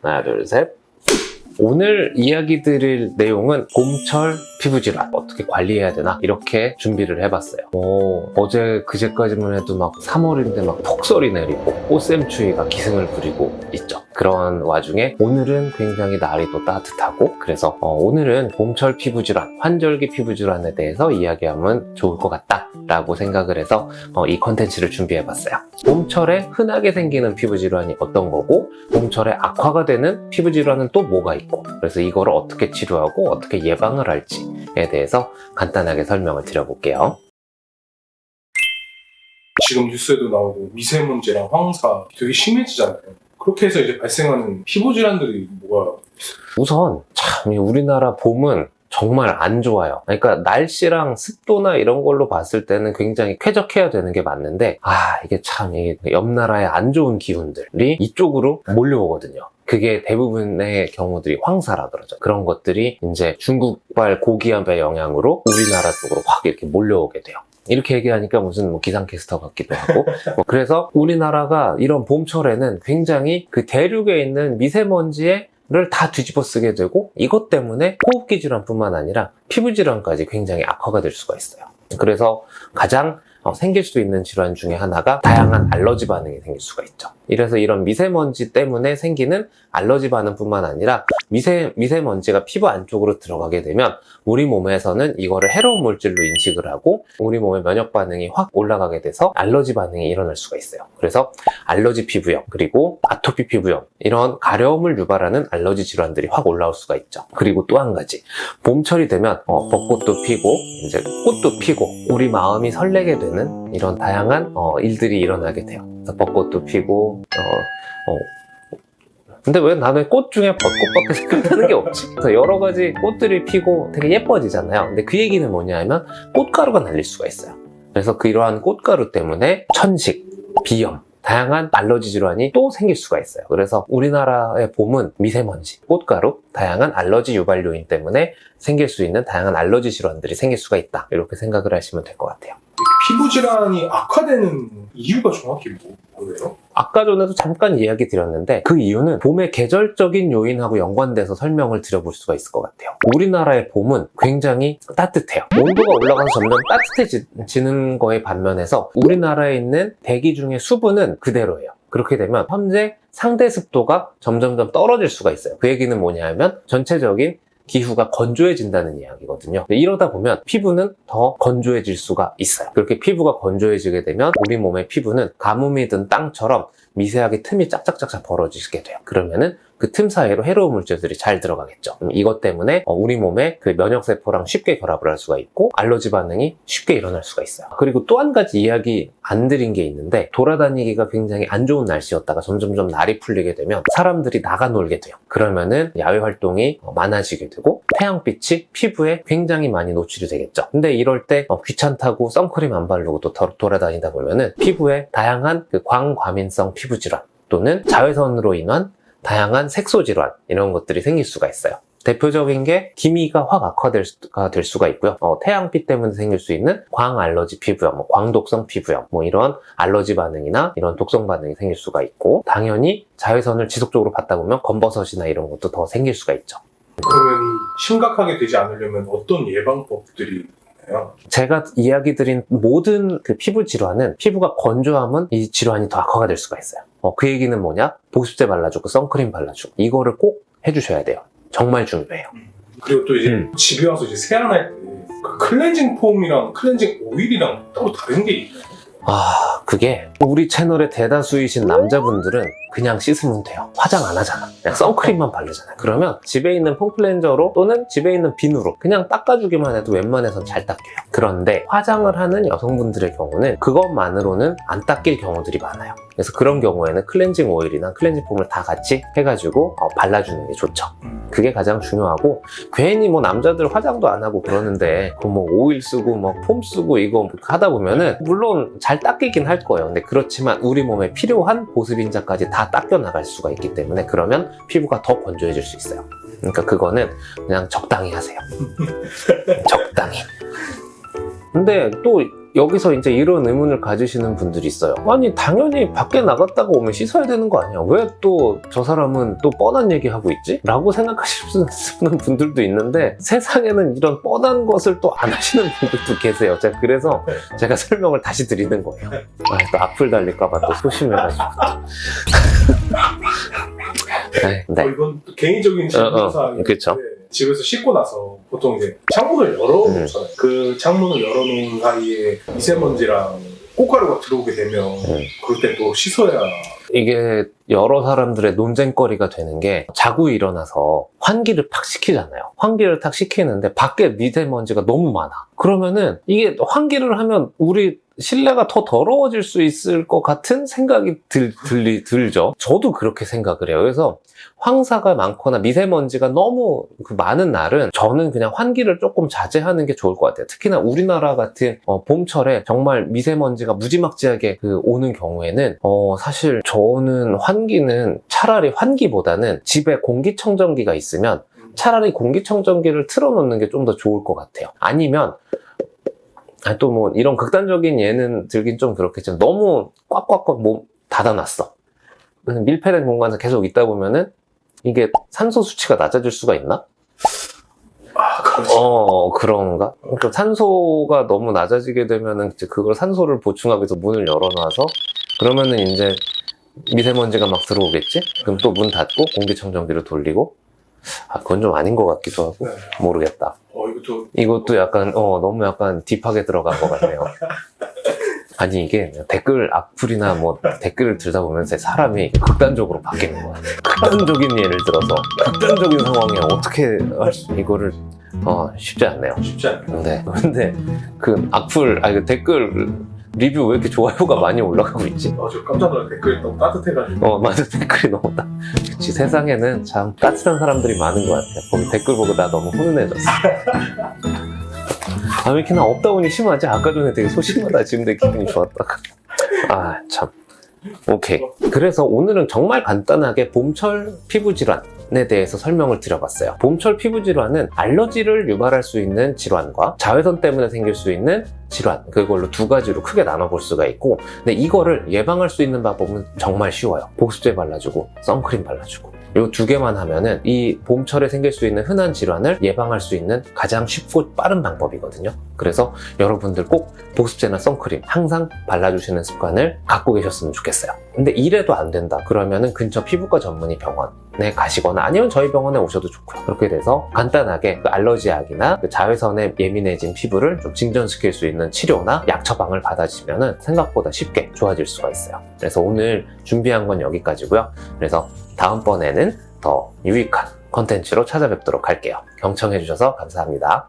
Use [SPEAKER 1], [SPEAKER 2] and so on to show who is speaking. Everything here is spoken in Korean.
[SPEAKER 1] 하나, 둘, 셋. 오늘 이야기 드릴 내용은 봄철 피부 질환 어떻게 관리해야 되나 이렇게 준비를 해봤어요. 뭐 어제 그제까지만 해도 막 3월인데 막 폭설이 내리고 꽃샘추위가 기승을 부리고 있죠. 그런 와중에 오늘은 굉장히 날이 또 따뜻하고 그래서 어, 오늘은 봄철 피부 질환, 환절기 피부 질환에 대해서 이야기하면 좋을 것 같다라고 생각을 해서 어, 이 컨텐츠를 준비해봤어요. 봄철에 흔하게 생기는 피부 질환이 어떤 거고 봄철에 악화가 되는 피부 질환은 또 뭐가 있고 그래서 이거를 어떻게 치료하고 어떻게 예방을 할지 에 대해서 간단하게 설명을 드려볼게요.
[SPEAKER 2] 지금 뉴스에도 나오고 미세먼지랑 황사 되게 심해지잖아요. 그렇게 해서 이제 발생하는 피부 질환들이 뭐가
[SPEAKER 1] 우선 참이 우리나라 봄은 정말 안 좋아요. 그러니까 날씨랑 습도나 이런 걸로 봤을 때는 굉장히 쾌적해야 되는 게 맞는데 아 이게 참 옆 나라의 안 좋은 기운들이 이쪽으로 몰려오거든요. 그게 대부분의 경우들이 황사라 그러죠. 그런 것들이 이제 중국발 고기압의 영향으로 우리나라 쪽으로 확 이렇게 몰려오게 돼요. 이렇게 얘기하니까 무슨 뭐 기상캐스터 같기도 하고 뭐 그래서 우리나라가 이런 봄철에는 굉장히 그 대륙에 있는 미세먼지에 를다 뒤집어 쓰게 되고 이것 때문에 호흡기 질환뿐만 아니라 피부 질환까지 굉장히 악화가 될 수가 있어요. 그래서 가장 어, 생길 수 있는 질환 중에 하나가 다양한 알러지 반응이 생길 수가 있죠. 이래서 이런 미세먼지 때문에 생기는 알러지 반응뿐만 아니라 미세, 미세먼지가 피부 안쪽으로 들어가게 되면 우리 몸에서는 이거를 해로운 물질로 인식을 하고 우리 몸의 면역 반응이 확 올라가게 돼서 알러지 반응이 일어날 수가 있어요. 그래서 알러지 피부염 그리고 아토피 피부염 이런 가려움을 유발하는 알러지 질환들이 확 올라올 수가 있죠. 그리고 또 한 가지 봄철이 되면 어, 벚꽃도 피고 이제 꽃도 피고 우리 마음이 설레게 되는 이런 다양한 어, 일들이 일어나게 돼요. 벚꽃도 피고 어, 어, 근데 왜 나는 꽃 중에 벚꽃밖에 생각나는 게 없지? 그래서 여러 가지 꽃들이 피고 되게 예뻐지잖아요. 근데 그 얘기는 뭐냐면 꽃가루가 날릴 수가 있어요. 그래서 그러한 꽃가루 때문에 천식, 비염, 다양한 알러지 질환이 또 생길 수가 있어요. 그래서 우리나라의 봄은 미세먼지, 꽃가루, 다양한 알러지 유발 요인 때문에 생길 수 있는 다양한 알러지 질환들이 생길 수가 있다. 이렇게 생각을 하시면 될 것 같아요.
[SPEAKER 2] 피부 질환이 악화되는 이유가 정확히 뭐- 뭐예요?
[SPEAKER 1] 아까 전에도 잠깐 이야기 드렸는데 그 이유는 봄의 계절적인 요인하고 연관돼서 설명을 드려볼 수가 있을 것 같아요. 우리나라의 봄은 굉장히 따뜻해요. 온도가 올라가서 점점 따뜻해지는 거에 반면에서 우리나라에 있는 대기 중에 수분은 그대로예요. 그렇게 되면 현재 상대 습도가 점점점 떨어질 수가 있어요. 그 얘기는 뭐냐 하면 전체적인 기후가 건조해진다는 이야기거든요. 이러다 보면 피부는 더 건조해질 수가 있어요. 그렇게 피부가 건조해지게 되면 우리 몸의 피부는 가뭄이 든 땅처럼 미세하게 틈이 짝짝짝짝 벌어지게 돼요. 그러면은 그 틈 사이로 해로운 물질들이 잘 들어가겠죠. 이것 때문에 어, 우리 몸에 그 면역 세포랑 쉽게 결합을 할 수가 있고 알러지 반응이 쉽게 일어날 수가 있어요. 그리고 또 한 가지 이야기 안 드린 게 있는데 돌아다니기가 굉장히 안 좋은 날씨였다가 점점점 날이 풀리게 되면 사람들이 나가 놀게 돼요. 그러면은 야외 활동이 어, 많아지게 되고 태양빛이 피부에 굉장히 많이 노출이 되겠죠. 근데 이럴 때 어, 귀찮다고 선크림 안 바르고 또 더- 돌아다니다 보면은 피부에 다양한 그 광과민성 피부 질환 또는 자외선으로 인한 다양한 색소 질환 이런 것들이 생길 수가 있어요. 대표적인 게 기미가 확 악화될 수가 될 수가 있고요. 어, 태양빛 때문에 생길 수 있는 광 알러지 피부염, 뭐 광독성 피부염, 뭐 이런 알러지 반응이나 이런 독성 반응이 생길 수가 있고 당연히 자외선을 지속적으로 받다 보면 검버섯이나 이런 것도 더 생길 수가 있죠.
[SPEAKER 2] 그러면 심각하게 되지 않으려면 어떤 예방법들이 있나요?
[SPEAKER 1] 제가 이야기 드린 모든 그 피부 질환은 피부가 건조하면 이 질환이 더 악화가 될 수가 있어요. 어, 그 얘기는 뭐냐? 보습제 발라주고 선크림 발라주고 이거를 꼭 해주셔야 돼요. 정말 중요해요.
[SPEAKER 2] 그리고 또 이제
[SPEAKER 1] 음.
[SPEAKER 2] 집에 와서 이제 세안할 때 그 클렌징 폼이랑 클렌징 오일이랑 따로 다른 게 있나요?
[SPEAKER 1] 아, 그게 우리 채널의 대다수이신 남자분들은 그냥 씻으면 돼요. 화장 안 하잖아. 그냥 선크림만 바르잖아. 그러면 집에 있는 폼클렌저로 또는 집에 있는 비누로 그냥 닦아주기만 해도 웬만해선 잘 닦여요. 그런데 화장을 하는 여성분들의 경우는 그것만으로는 안 닦일 경우들이 많아요. 그래서 그런 경우에는 클렌징 오일이나 클렌징 폼을 다 같이 해가지고 어, 발라주는 게 좋죠. 그게 가장 중요하고 괜히 뭐 남자들 화장도 안 하고 그러는데 그뭐 오일 쓰고 뭐 폼 쓰고 이거 뭐 하다 보면은 물론 잘 닦이긴 할 거예요. 근데 그렇지만 우리 몸에 필요한 보습 인자까지 다 닦여 나갈 수가 있기 때문에 그러면 피부가 더 건조해질 수 있어요. 그러니까 그거는 그냥 적당히 하세요. 적당히. 근데 또 여기서 이제 이런 의문을 가지시는 분들이 있어요. 아니, 당연히 밖에 나갔다가 오면 씻어야 되는 거 아니야? 왜 또 저 사람은 또 뻔한 얘기 하고 있지? 라고 생각하시는 분들도 있는데 세상에는 이런 뻔한 것을 또 안 하시는 분들도 계세요. 제가 그래서 제가 설명을 다시 드리는 거예요. 아, 또 악플 달릴까봐 또 소심해가지고. 네.
[SPEAKER 2] 어, 이건 또 개인적인
[SPEAKER 1] 어, 어, 그쵸.
[SPEAKER 2] 집에서 씻고 나서 보통 이제 창문을 열어놓잖아요.
[SPEAKER 1] 음.
[SPEAKER 2] 그 창문을 열어놓은 사이에 미세먼지랑 꽃가루가 들어오게 되면
[SPEAKER 1] 음.
[SPEAKER 2] 그럴 때또 씻어야
[SPEAKER 1] 이게 여러 사람들의 논쟁거리가 되는 게 자고 일어나서 환기를 팍 시키잖아요. 환기를 탁 시키는데 밖에 미세먼지가 너무 많아. 그러면은 이게 환기를 하면 우리 실내가 더 더러워질 수 있을 것 같은 생각이 들, 들리, 들죠. 저도 그렇게 생각을 해요. 그래서 황사가 많거나 미세먼지가 너무 그 많은 날은 저는 그냥 환기를 조금 자제하는 게 좋을 것 같아요. 특히나 우리나라 같은 어, 봄철에 정말 미세먼지가 무지막지하게 그 오는 경우에는 어, 사실 저는 환 기는 차라리 환기보다는 집에 공기청정기가 있으면 차라리 공기청정기를 틀어놓는 게 좀 더 좋을 것 같아요. 아니면 또뭐 이런 극단적인 예는 들긴 좀 그렇겠지만 너무 꽉꽉꽉 뭐 닫아놨어. 밀폐된 공간에서 계속 있다 보면은 이게 산소 수치가 낮아질 수가 있나?
[SPEAKER 2] 아 그렇지.
[SPEAKER 1] 어, 그런가? 그러니까 산소가 너무 낮아지게 되면은 이제 그걸 산소를 보충하기 위해서 문을 열어놔서 그러면은 이제 미세먼지가 막 들어오겠지? 그럼 또 문 닫고 공기청정기를 돌리고 아, 그건 좀 아닌 것 같기도 하고
[SPEAKER 2] 네.
[SPEAKER 1] 모르겠다.
[SPEAKER 2] 어 이것도
[SPEAKER 1] 이것도 약간 어 너무 약간 딥하게 들어간 것 같네요. 아니 이게 댓글 악플이나 뭐 댓글을 들다 보면 사람이 극단적으로 바뀌는 거야. 극단적인 예를 들어서 극단적인 상황에 어떻게 할 수- 이거를 어 쉽지 않네요.
[SPEAKER 2] 쉽지 않아요.
[SPEAKER 1] 근데 근데 그 악플 아니 그 댓글 리뷰 왜 이렇게 좋아요가 많이 올라가고 있지?
[SPEAKER 2] 어, 저 깜짝 놀라 댓글이 너무 따뜻해가지고.
[SPEAKER 1] 어 맞아 댓글이 너무 따. 그치 세상에는 참 따뜻한 사람들이 많은 것 같아요. 거기 댓글 보고 나 너무 훈훈해졌어. 아, 왜 이렇게 나 업다운이 심하지? 아까 전에 되게 소심하다. 지금 내 기분이 좋았다가. 아, 참. 오케이. 그래서 오늘은 정말 간단하게 봄철 피부 질환 에 대해서 설명을 드려봤어요. 봄철 피부 질환은 알러지를 유발할 수 있는 질환과 자외선 때문에 생길 수 있는 질환, 그걸로 두 가지로 크게 나눠볼 수가 있고, 근데 이거를 예방할 수 있는 방법은 정말 쉬워요. 보습제 발라주고, 선크림 발라주고. 이두 개만 하면은 이 봄철에 생길 수 있는 흔한 질환을 예방할 수 있는 가장 쉽고 빠른 방법이거든요. 그래서 여러분들 꼭 보습제나 선크림 항상 발라주시는 습관을 갖고 계셨으면 좋겠어요. 근데 이래도 안 된다. 그러면은 근처 피부과 전문의 병원에 가시거나 아니면 저희 병원에 오셔도 좋고요. 그렇게 돼서 간단하게 그 알러지약이나 그 자외선에 예민해진 피부를 좀 진전시킬 수 있는 치료나 약 처방을 받아주시면은 생각보다 쉽게 좋아질 수가 있어요. 그래서 오늘 준비한 건 여기까지고요. 그래서 다음번에는 더 유익한 컨텐츠로 찾아뵙도록 할게요. 경청해주셔서 감사합니다.